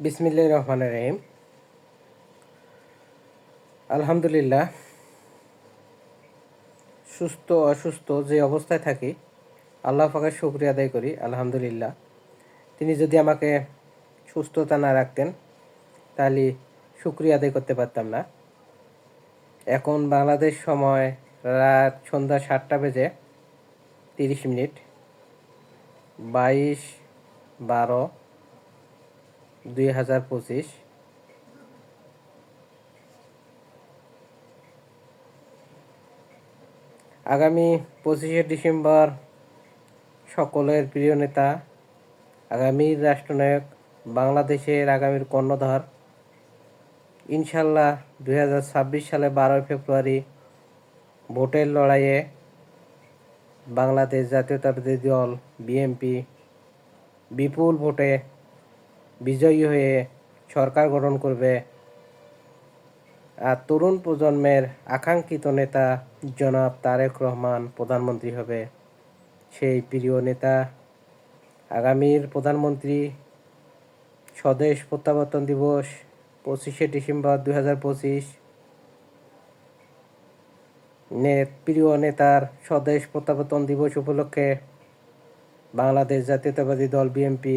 বিসমিল্লাহ রহমান রহিম। আলহামদুলিল্লাহ, সুস্থ অসুস্থ যে অবস্থায় থাকি, আল্লাহ পাকের শুক্রিয়া আদায় করি, আলহামদুলিল্লাহ। তিনি যদি আমাকে সুস্থতা না রাখতেন, তাহলে শুক্রিয়া আদায় করতে পারতাম না। এখন বাংলাদেশ সময় রাত সন্ধ্যা সাতটা বেজে তিরিশ মিনিট, বাইশ বারো দুই হাজার পঁচিশ। আগামী পঁচিশে ডিসেম্বর সকলের প্রিয় নেতা আগামীর রাষ্ট্রনায়ক, বাংলাদেশের আগামীর কর্ণধার। ইনশাল্লাহ দুই হাজার ছাব্বিশ সালে বারোই ফেব্রুয়ারি ভোটের লড়াইয়ে বাংলাদেশ জাতীয়তাবাদী দল, বিএনপি, বিপুল ভোটে বিজয়ী হয়ে সরকার গঠন করবে। আর তরুণ প্রজন্মের আকাঙ্ক্ষিত নেতা জনাব তারেক রহমান প্রধানমন্ত্রী হবে। সেই প্রিয় নেতা আগামীর প্রধানমন্ত্রী স্বদেশ প্রত্যাবর্তন দিবস পঁচিশে ডিসেম্বর দুই হাজার পঁচিশ। প্রিয় নেতার স্বদেশ প্রত্যাবর্তন দিবস উপলক্ষে বাংলাদেশ জাতীয়তাবাদী দল বিএনপি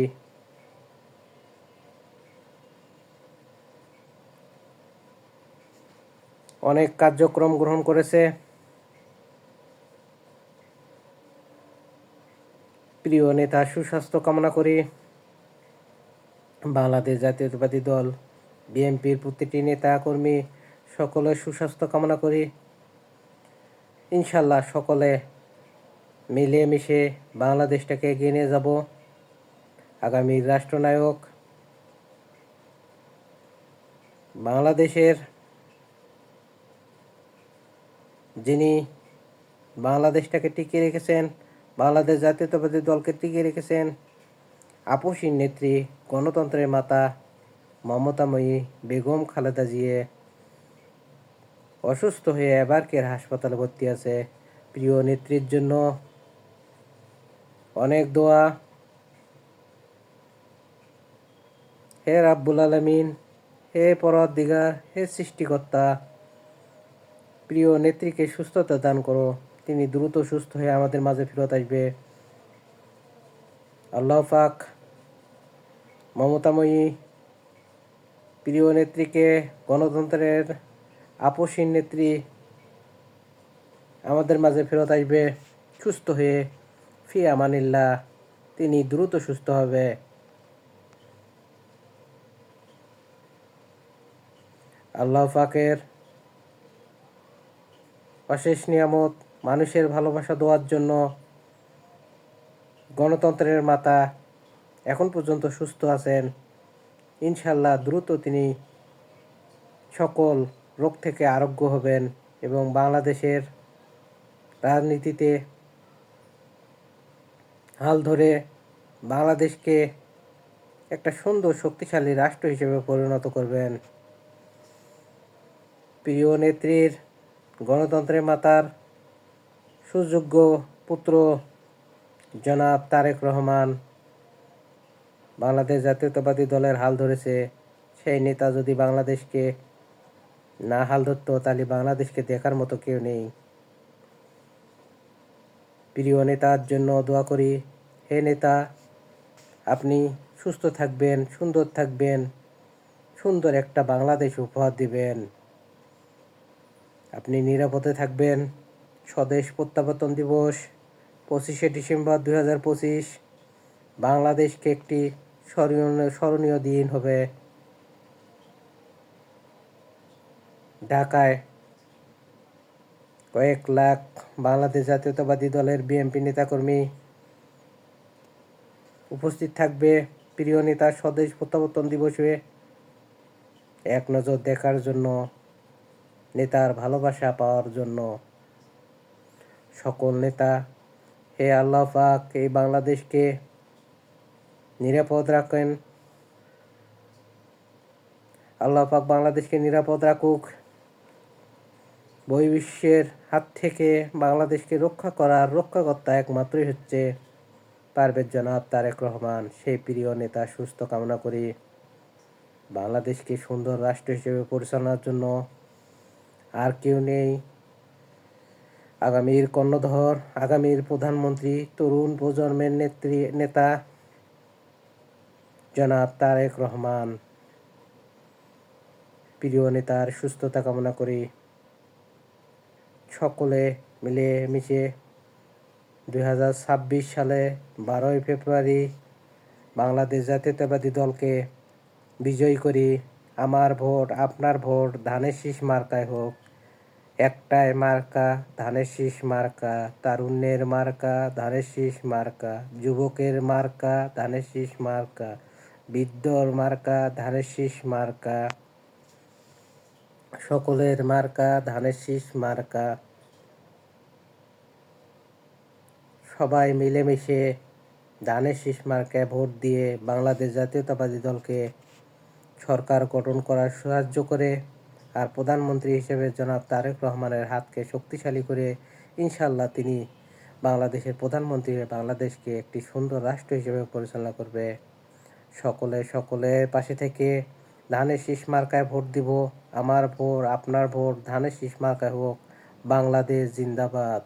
অনেক কার্যক্রম গ্রহণ করেছে। প্রিয় নেতা, সুস্বাস্থ্য কামনা করি। বাংলাদেশ জাতীয়তাবাদী দল, বিএনপির প্রতিটি নেতা, কর্মী, সকলের সুস্বাস্থ্য কামনা করি। ইনশাল্লাহ সকলে মিলেমিশে বাংলাদেশটাকে এগিয়ে নিয়ে যাব। আগামী রাষ্ট্রনায়ক বাংলাদেশের যিনি বাংলাদেশটাকে টিকিয়ে রেখেছেন, বাংলাদেশ জাতীয়তাবাদী দলকে টিকিয়ে রেখেছেন আপসীর নেত্রী, গণতন্ত্রের মাতা মমতাময়ী বেগম খালেদা জিয়ে, অসুস্থ হয়ে এবার কের হাসপাতালে ভর্তি আছে। প্রিয় নেত্রীর জন্য অনেক দোয়া। হে রাব্বুল আলমিন, হে পরদ দিগার হে সৃষ্টিকর্তা প্রিয় নেত্রীকে সুস্থতা দান করো। তিনি দ্রুত সুস্থ হয়ে আমাদের মাঝে ফেরত আসবে। আল্লাহ পাক মমতাময়ী প্রিয় নেত্রীকে গণতন্ত্রের আপসীন নেত্রী আমাদের মাঝে ফেরত আসবে। সুস্থ হয়ে ফি আমানিল্লা তিনি দ্রুত সুস্থ হবে। আল্লাহ পাকের অশেষ নিয়ামত, মানুষের ভালোবাসা দেওয়ার জন্য গণতন্ত্রের মাতা এখন পর্যন্ত সুস্থ আছেন। ইনশাল্লাহ দ্রুত তিনি সকল রোগ থেকে আরোগ্য হবেন এবং বাংলাদেশের রাজনীতিতে হাল ধরে বাংলাদেশকে একটা সুন্দর শক্তিশালী রাষ্ট্র হিসেবে পরিণত করবেন। প্রিয় নেত্রীর গণতন্ত্রের মাতার সুযোগ্য পুত্র জনাব তারেক রহমান। বাংলাদেশ জাতীয়তাবাদী দলের হাল ধরেছে। সেই নেতা যদি বাংলাদেশকে না হাল ধরতো, তাহলে বাংলাদেশকে দেখার মতো কেউ নেই। প্রিয় নেতার জন্য দোয়া করি, হে নেতা, আপনি সুস্থ থাকবেন, সুন্দর থাকবেন, সুন্দর একটা বাংলাদেশ উপহার দিবেন। আপনি নিরাপদে থাকবেন। স্বদেশ প্রত্যাবর্তন দিবস, পঁচিশে ডিসেম্বর দুই হাজার পঁচিশ। বাংলাদেশকে একটি স্মরণীয় স্মরণীয় দিন হবে। ঢাকায় কয়েক লাখ বাংলাদেশ জাতীয়তাবাদী দলের বিএনপি নেতাকর্মী উপস্থিত থাকবে। প্রিয় নেতার স্বদেশ প্রত্যাবর্তন দিবসে এক নজর দেখার জন্য নেতার ভালোবাসা পাওয়ার জন্য। সকল নেতা, হে আল্লাহ পাক, এই বাংলাদেশকে নিরাপদ রাখেন। আল্লাহ পাক বাংলাদেশকে নিরাপদ রাখুক। বহির্বিশ্বের হাত থেকে বাংলাদেশকে রক্ষা করার রক্ষাকর্তা একমাত্রই হচ্ছে পারভেজ জনাব তারেক রহমান। সেই প্রিয় নেতা, সুস্থ কামনা করি। বাংলাদেশকে সুন্দর রাষ্ট্র হিসেবে পরিচালনার জন্য আর কেউ নেই। আগামীর কর্ণধর, আগামীর প্রধানমন্ত্রী, তরুণ প্রজন্মের নেত্রী, নেতা জনাব তারেক রহমান। প্রিয় নেতার সুস্থতা কামনা করি। সকলে মিলে মিশে দুই হাজার ছাব্বিশ সালে বারোই ফেব্রুয়ারি বাংলাদেশ জাতীয়তাবাদী দলকে বিজয়ী করি। আমার ভোট, আপনার ভোট, ধানের শীষ মার্কায় হোক। একটাই মার্কা ধানের শীষ মার্কা, তারুণ্যের মার্কা ধানের শীষ মার্কা, যুবকের মার্কা ধানের শীষ মার্কা, বৃদ্ধর মার্কা ধানের শীষ মার্কা, সকলের মার্কা ধানের শীষ মার্কা। সবাই মিলেমিশে ধানের শীষ মার্কায় ভোট দিয়ে বাংলাদেশ জাতীয়তাবাদী দলকে সরকার গঠন করার সাহায্য করে আর প্রধানমন্ত্রী হিসেবে জনাব তারেক রহমানের হাতকে শক্তিশালী করে ইনশাল্লাহ তিনি বাংলাদেশের প্রধানমন্ত্রী বাংলাদেশকে একটি সুন্দর রাষ্ট্র হিসেবে পরিচালনা করবে। সকলে সকলে পাশে থেকে ধানের শীষ মার্কায় ভোট দিব। আমার ভোট, আপনার ভোট, ধানের শীষ মার্কায় হোক। বাংলাদেশ জিন্দাবাদ।